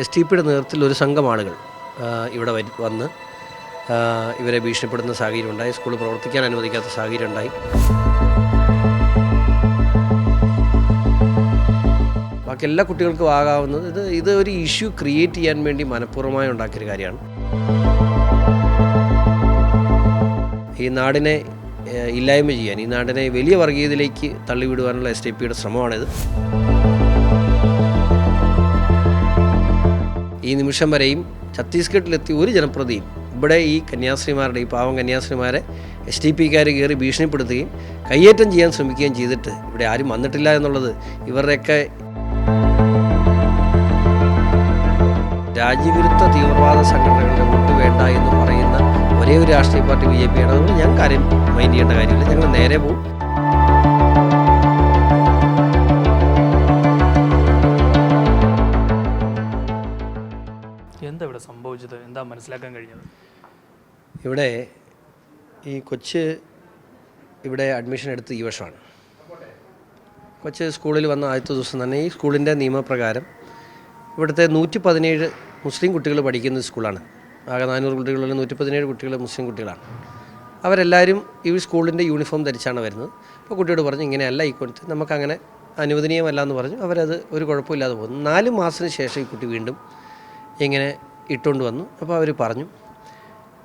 S T പിയുടെ നേതൃത്വത്തിൽ ഒരു സംഘം ആളുകൾ ഇവിടെ വന്ന് ഇവരെ ഭീഷണിപ്പെടുന്ന സാഹചര്യം ഉണ്ടായി. സ്കൂൾ പ്രവർത്തിക്കാൻ അനുവദിക്കാത്ത സാഹചര്യം ഉണ്ടായി. ബാക്കി എല്ലാ കുട്ടികൾക്കും ആകാവുന്നത് ഇത് ഇത് ഒരു ഇഷ്യൂ ക്രിയേറ്റ് ചെയ്യാൻ വേണ്ടി മനഃപൂർവമായി ഉണ്ടാക്കിയൊരു കാര്യമാണ്. ഈ നാടിനെ ഇല്ലായ്മ ചെയ്യാൻ ഈ നാടിനെ വലിയ വർഗീയതയിലേക്ക് തള്ളിവിടുവാനുള്ള എസ് ടി പിയുടെ ശ്രമമാണിത്. ഈ നിമിഷം വരെയും ഛത്തീസ്ഗഡിലെത്തിയ ഒരു ജനപ്രതിയും. ഇവിടെ ഈ കന്യാസ്ത്രീമാരുടെ ഈ പാവം കന്യാസ്ത്രീമാരെ എസ് ടി പിക്കാർ കയറി ഭീഷണിപ്പെടുത്തുകയും കയ്യേറ്റം ചെയ്യാൻ ശ്രമിക്കുകയും ചെയ്തിട്ട് ഇവിടെ ആരും വന്നിട്ടില്ല എന്നുള്ളത് ഇവരുടെയൊക്കെ രാജ്യവിരുദ്ധ തീവ്രവാദ സംഘടനകളുടെ വോട്ട് വേണ്ട എന്ന് പറയുന്ന ഒരേ ഒരു രാഷ്ട്രീയ പാർട്ടി ബി ജെ പി ആണ്. അതുകൊണ്ട് ഞങ്ങൾക്ക് ആരും മൈൻഡ് ചെയ്യേണ്ട കാര്യമില്ല. ഞങ്ങൾ നേരെ പോകും എന്താ മനസ്സിലാക്കാൻ കഴിഞ്ഞത്? ഇവിടെ ഈ കൊച്ച് ഇവിടെ അഡ്മിഷൻ എടുത്ത് ഈ വർഷമാണ്. കൊച്ച് സ്കൂളിൽ വന്ന ആദ്യത്തെ ദിവസം തന്നെ ഈ സ്കൂളിന്റെ നിയമപ്രകാരം ഇവിടുത്തെ നൂറ്റി പതിനേഴ് മുസ്ലിം കുട്ടികൾ പഠിക്കുന്ന സ്കൂളാണ്. ആകെ നാനൂറ് കുട്ടികളിൽ നൂറ്റി പതിനേഴ് കുട്ടികൾ മുസ്ലിം കുട്ടികളാണ്. അവരെല്ലാവരും ഈ സ്കൂളിന്റെ യൂണിഫോം ധരിച്ചാണ് വരുന്നത്. അപ്പോൾ കുട്ടിയോട് പറഞ്ഞു ഇങ്ങനെയല്ല ഈ കൊടുത്ത് നമുക്കങ്ങനെ അനുവദനീയമല്ല എന്ന് പറഞ്ഞു. അവരത് ഒരു കുഴപ്പമില്ലാതെ പോകുന്നു നാല് മാസത്തിന് ശേഷം ഈ കുട്ടി വീണ്ടും ഇങ്ങനെ ഇട്ടുകൊണ്ട് വന്നു. അപ്പോൾ അവർ പറഞ്ഞു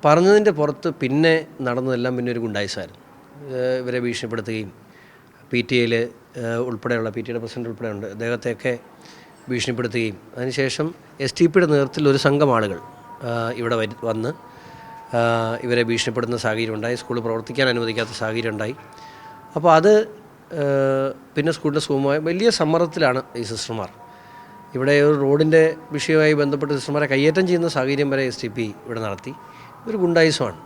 പറഞ്ഞതിന്റെ പുറത്ത് പിന്നെ നടന്നതെല്ലാം പിന്നെ ഒരു ഗുണ്ടായിസായിരുന്നു. ഇവരെ ഭീഷണിപ്പെടുത്തുകയും പി ടി എയിൽ ഉൾപ്പെടെയുള്ള പി ടി എയുടെ പ്രസിഡന്റ് ഉൾപ്പെടെയുണ്ട് അദ്ദേഹത്തെയൊക്കെ ഭീഷണിപ്പെടുത്തുകയും അതിനുശേഷം എസ് ടി പിയുടെ നേതൃത്വത്തിൽ ഒരു സംഘം ആളുകൾ ഇവിടെ വന്ന് ഇവരെ ഭീഷണിപ്പെടുന്ന സാഹചര്യം ഉണ്ടായി സ്കൂൾ പ്രവർത്തിക്കാൻ അനുവദിക്കാത്ത സാഹചര്യം ഉണ്ടായി. അപ്പോൾ അത് പിന്നെ സ്കൂളിന്റെ സുഖമായ വലിയ സമ്മർദ്ദത്തിലാണ് ഈ സിസ്റ്റർമാർ. ഇവിടെ ഒരു റോഡിന്റെ വിഷയവുമായി ബന്ധപ്പെട്ട് സിസ്റ്റർമാരെ കയ്യേറ്റം ചെയ്യുന്ന സാഹചര്യം വരെ എസ് ടി പി ഇവിടെ നടത്തി. ഒരു ഗുണ്ടായുസമാണ്.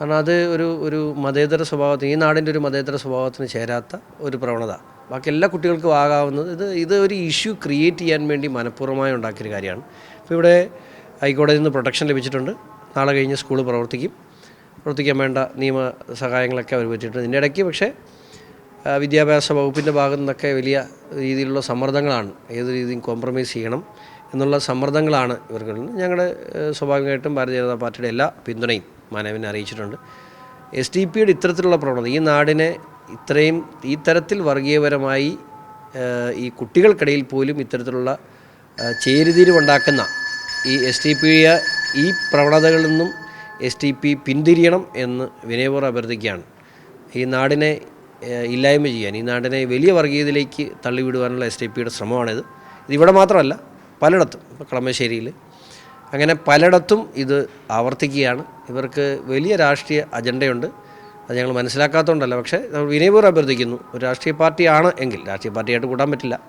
കാരണം അത് ഒരു ഒരു മതേതര സ്വഭാവത്തിന് ഈ നാടിന്റെ ഒരു മതേതര സ്വഭാവത്തിന് ചേരാത്ത ഒരു പ്രവണത. ബാക്കി എല്ലാ കുട്ടികൾക്കും ആകാവുന്നത് ഇത് ഇത് ഒരു ഇഷ്യൂ ക്രിയേറ്റ് ചെയ്യാൻ വേണ്ടി മനഃപൂർവമായി ഉണ്ടാക്കിയൊരു കാര്യമാണ്. ഇപ്പോൾ ഇവിടെ ഹൈക്കോടതിയിൽ നിന്ന് പ്രൊട്ടക്ഷൻ ലഭിച്ചിട്ടുണ്ട്. നാളെ കഴിഞ്ഞ് സ്കൂൾ പ്രവർത്തിക്കും. പ്രവർത്തിക്കാൻ വേണ്ട നിയമ സഹായങ്ങളൊക്കെ അവർ പറ്റിയിട്ടുണ്ട് ഇതിന്റെ ഇടയ്ക്ക് പക്ഷേ വിദ്യാഭ്യാസ വകുപ്പിന്റെ ഭാഗത്തു നിന്നൊക്കെ വലിയ രീതിയിലുള്ള സമ്മർദ്ദങ്ങളാണ്. ഏത് രീതിയും കോംപ്രമൈസ് ചെയ്യണം എന്നുള്ള സമ്മർദ്ദങ്ങളാണ് ഇവർക്ക്. ഞങ്ങൾ സ്വാഭാവികമായിട്ടും ഭാരതീയ ജനതാ പാർട്ടിയുടെ എല്ലാ പിന്തുണയും മാനവിനെ അറിയിച്ചിട്ടുണ്ട്. എസ് ഡി പിയുടെ ഇത്തരത്തിലുള്ള പ്രവണത ഈ നാടിനെ ഇത്രയും ഈ തരത്തിൽ വർഗീയപരമായി ഈ കുട്ടികൾക്കിടയിൽ പോലും ഇത്തരത്തിലുള്ള ചേരുതിരിവുണ്ടാക്കുന്ന ഈ എസ് ടി പി ഈ പ്രവണതകളിൽ നിന്നും എസ് ടി പി പിന്തിരിയണം എന്ന് വിനയപൂർവം അഭ്യർത്ഥിക്കുകയാണ്. ഈ നാടിനെ ഇല്ലായ്മ ചെയ്യാൻ. ഈ നാടിനെ വലിയ വർഗീയതയിലേക്ക് തള്ളിവിടുവാനുള്ള എസ് ടി പിയുടെ ശ്രമമാണിത്. ഇതിവിടെ മാത്രമല്ല പലയിടത്തും ഇപ്പോൾ കളമശ്ശേരിയിൽ. അങ്ങനെ പലയിടത്തും ഇത് ആവർത്തിക്കുകയാണ്. ഇവർക്ക് വലിയ രാഷ്ട്രീയ അജണ്ടയുണ്ട്. അത് ഞങ്ങൾ മനസ്സിലാക്കാത്തതുകൊണ്ടല്ല. പക്ഷേ നമ്മൾ വിനയപൂർവം അഭ്യർത്ഥിക്കുന്നു. ഒരു രാഷ്ട്രീയ പാർട്ടിയാണ് എങ്കിൽ രാഷ്ട്രീയ പാർട്ടിയായിട്ട് കൂടാൻ പറ്റില്ല.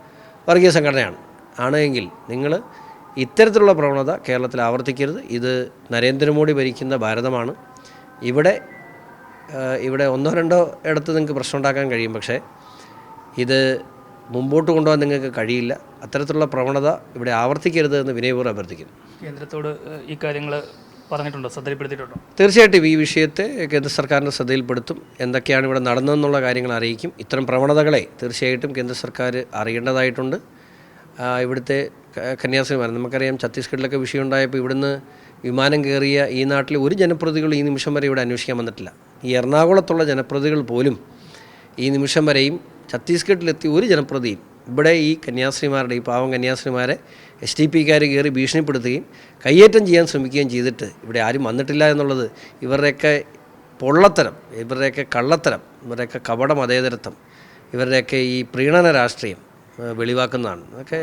വർഗീയ സംഘടനയാണ്. ആണ് എങ്കിൽ നിങ്ങൾ ഇത്തരത്തിലുള്ള പ്രവണത കേരളത്തിൽ ആവർത്തിക്കരുത്. ഇത് നരേന്ദ്രമോദി ഭരിക്കുന്ന ഭാരതമാണ്. ഇവിടെ ഇവിടെ ഒന്നോ രണ്ടോ ഇടത്ത് നിങ്ങൾക്ക് പ്രശ്നം ഉണ്ടാക്കാൻ കഴിയും. പക്ഷേ ഇത് മുമ്പോട്ട് കൊണ്ടുപോകാൻ നിങ്ങൾക്ക് കഴിയില്ല. അത്തരത്തിലുള്ള പ്രവണത ഇവിടെ ആവർത്തിക്കരുത് എന്ന് വിനയപൂർവം അഭ്യർത്ഥിക്കുന്നു. കേന്ദ്രത്തോട് ഈ കാര്യങ്ങൾ പറഞ്ഞിട്ടുണ്ടോ? ശ്രദ്ധയിൽപ്പെടുത്തിയിട്ടുണ്ടോ? തീർച്ചയായിട്ടും ഈ വിഷയത്തെ കേന്ദ്ര സർക്കാരിന്റെ ശ്രദ്ധയിൽപ്പെടുത്തും. എന്തൊക്കെയാണ് ഇവിടെ നടന്നതെന്നുള്ള കാര്യങ്ങൾ അറിയിക്കും. ഇത്തരം പ്രവണതകളെ തീർച്ചയായിട്ടും കേന്ദ്ര സർക്കാർ അറിയേണ്ടതായിട്ടുണ്ട്. ഇവിടുത്തെ ക- കന്യാസ്ത്രീമാർ നമുക്കറിയാം ഛത്തീസ്ഗഡിലൊക്കെ വിഷയം ഉണ്ടായപ്പോൾ ഇവിടുന്ന് വിമാനം കയറിയ ഈ നാട്ടിലെ ഒരു ജനപ്രതികളും ഈ നിമിഷം വരെ ഇവിടെ അന്വേഷിക്കാൻ വന്നിട്ടില്ല. ഈ എറണാകുളത്തുള്ള ജനപ്രതികൾ പോലും ഈ നിമിഷം വരെയും ഛത്തീസ്ഗഡിലെത്തിയ ഒരു ജനപ്രതിയും ഇവിടെ ഈ കന്യാസ്ത്രീമാരുടെ ഈ പാവം കന്യാസ്ത്രീമാരെ എസ് ടി പിക്കാർ കയറി ഭീഷണിപ്പെടുത്തുകയും കയ്യേറ്റം ചെയ്യാൻ ശ്രമിക്കുകയും ചെയ്തിട്ട് ഇവിടെ ആരും വന്നിട്ടില്ല എന്നുള്ളത് ഇവരുടെയൊക്കെ പൊള്ളത്തരം ഇവരുടെയൊക്കെ കള്ളത്തരം ഇവരുടെയൊക്കെ കപട മതേതരത്വം ഇവരുടെയൊക്കെ ഈ പ്രീണന രാഷ്ട്രീയം വെളിവാക്കുന്നതാണ്. അതൊക്കെ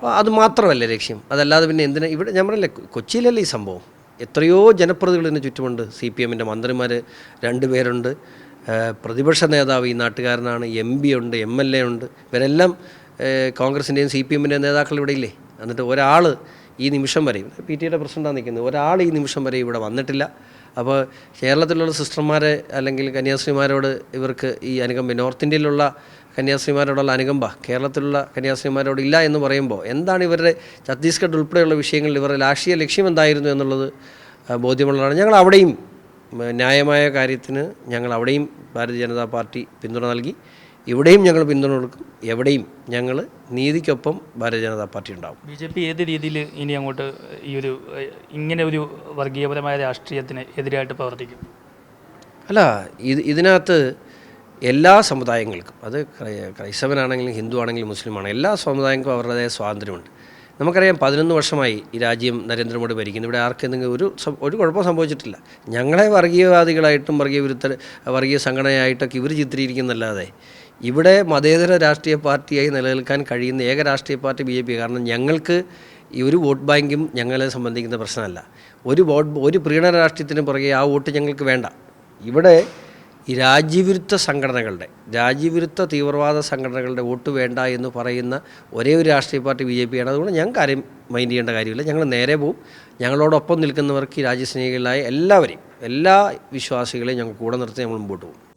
അതുമാത്രമല്ല അത് മാത്രമല്ല ലക്ഷ്യം. അതല്ലാതെ പിന്നെ എന്തിനാ ഇവിടെ ഞാൻ പറഞ്ഞില്ലേ കൊച്ചിയിലല്ലേ ഈ സംഭവം? എത്രയോ ജനപ്രതികൾ ഇതിന് ചുറ്റുമുണ്ട്. സി പി എമ്മിന്റെ മന്ത്രിമാർ രണ്ടുപേരുണ്ട് പ്രതിപക്ഷ നേതാവ് ഈ നാട്ടുകാരനാണ്. എം പി ഉണ്ട് എം എൽ എ ഉണ്ട്. ഇവരെല്ലാം കോൺഗ്രസിന്റെയും സി പി എമ്മിന്റെയും നേതാക്കൾ ഇവിടെ ഇല്ലേ? എന്നിട്ട് ഒരാൾ ഈ നിമിഷം വരെ പി ടി എയുടെ പ്രസിഡന്റാണ് നിൽക്കുന്നത് ഒരാൾ ഈ നിമിഷം വരെ ഇവിടെ വന്നിട്ടില്ല. അപ്പോൾ കേരളത്തിലുള്ള സിസ്റ്റർമാരെ അല്ലെങ്കിൽ കന്യാസ്ത്രീമാരോട് ഇവർക്ക് ഈ അനുകമ്പ നോർത്ത് ഇന്ത്യയിലുള്ള കന്യാസ്ത്രീമാരോടുള്ള അനുകമ്പ കേരളത്തിലുള്ള കന്യാസ്ത്രീമാരോട് ഇല്ല എന്ന് പറയുമ്പോൾ എന്താണ് ഇവരുടെ ഛത്തീസ്ഗഡ് ഉൾപ്പെടെയുള്ള വിഷയങ്ങളിൽ ഇവരുടെ രാഷ്ട്രീയ ലക്ഷ്യം എന്തായിരുന്നു എന്നുള്ളത് ബോധ്യമുള്ളതാണ്. ഞങ്ങൾ അവിടെയും ന്യായമായ കാര്യത്തിന് ഞങ്ങൾ അവിടെയും ഭാരതീയ ജനതാ പാർട്ടി പിന്തുണ നൽകി. ഇവിടെയും ഞങ്ങൾ പിന്തുണ കൊടുക്കും. എവിടെയും ഞങ്ങൾ നീതിക്കൊപ്പം ഭാരതീയ ജനതാ പാർട്ടി ഉണ്ടാവും. ബി ജെ പി ഏത് രീതിയിൽ ഇനി അങ്ങോട്ട് ഈ ഒരു ഇങ്ങനെ ഒരു വർഗീയപരമായ രാഷ്ട്രീയത്തിന് എതിരായിട്ട് പ്രവർത്തിക്കും? അല്ല ഇത് ഇതിനകത്ത് എല്ലാ സമുദായങ്ങൾക്കും അത് ക്രൈസ്തവനാണെങ്കിലും ഹിന്ദു ആണെങ്കിലും മുസ്ലിം ആണെങ്കിലും എല്ലാ സമുദായങ്ങൾക്കും അവരുടേതായ സ്വാതന്ത്ര്യമുണ്ട്. നമുക്കറിയാം പതിനൊന്ന് വർഷമായി ഈ രാജ്യം നരേന്ദ്രമോദി ഭരിക്കുന്നു. ഇവിടെ ആർക്കെന്തെങ്കിലും ഒരു ഒരു കുഴപ്പം സംഭവിച്ചിട്ടില്ല. ഞങ്ങളെ വർഗീയവാദികളായിട്ടും വർഗീയ വിരുദ്ധ വർഗീയ സംഘടനയായിട്ടൊക്കെ ഇവർ ചിത്രീകരിക്കുന്നല്ലാതെ ഇവിടെ മതേതര രാഷ്ട്രീയ പാർട്ടിയായി നിലനിൽക്കാൻ കഴിയുന്ന ഏക രാഷ്ട്രീയ പാർട്ടി ബി ജെ പി. കാരണം ഞങ്ങൾക്ക് ഈ ഒരു വോട്ട് ബാങ്കും ഞങ്ങളെ സംബന്ധിക്കുന്ന പ്രശ്നമല്ല. ഒരു വോട്ട് ഒരു പ്രീണ രാഷ്ട്രീയത്തിന് പുറകെ ആ വോട്ട് ഞങ്ങൾക്ക് വേണ്ട. ഇവിടെ ഈ രാജ്യവിരുദ്ധ സംഘടനകളുടെ രാജ്യവിരുദ്ധ തീവ്രവാദ സംഘടനകളുടെ വോട്ട് വേണ്ട എന്ന് പറയുന്ന ഒരേ ഒരു രാഷ്ട്രീയ പാർട്ടി ബി ജെ പിയാണ് അതുകൊണ്ട് ഞങ്ങൾക്ക് ആരെയും മൈൻഡ് ചെയ്യേണ്ട കാര്യമില്ല. ഞങ്ങൾ നേരെ പോവും. ഞങ്ങളോടൊപ്പം നിൽക്കുന്നവർക്ക് രാജ്യസ്നേഹികളായ എല്ലാവരെയും എല്ലാ വിശ്വാസികളെയും ഞങ്ങൾ കൂടെ നിർത്തി നമ്മൾ മുമ്പോട്ട് പോകും.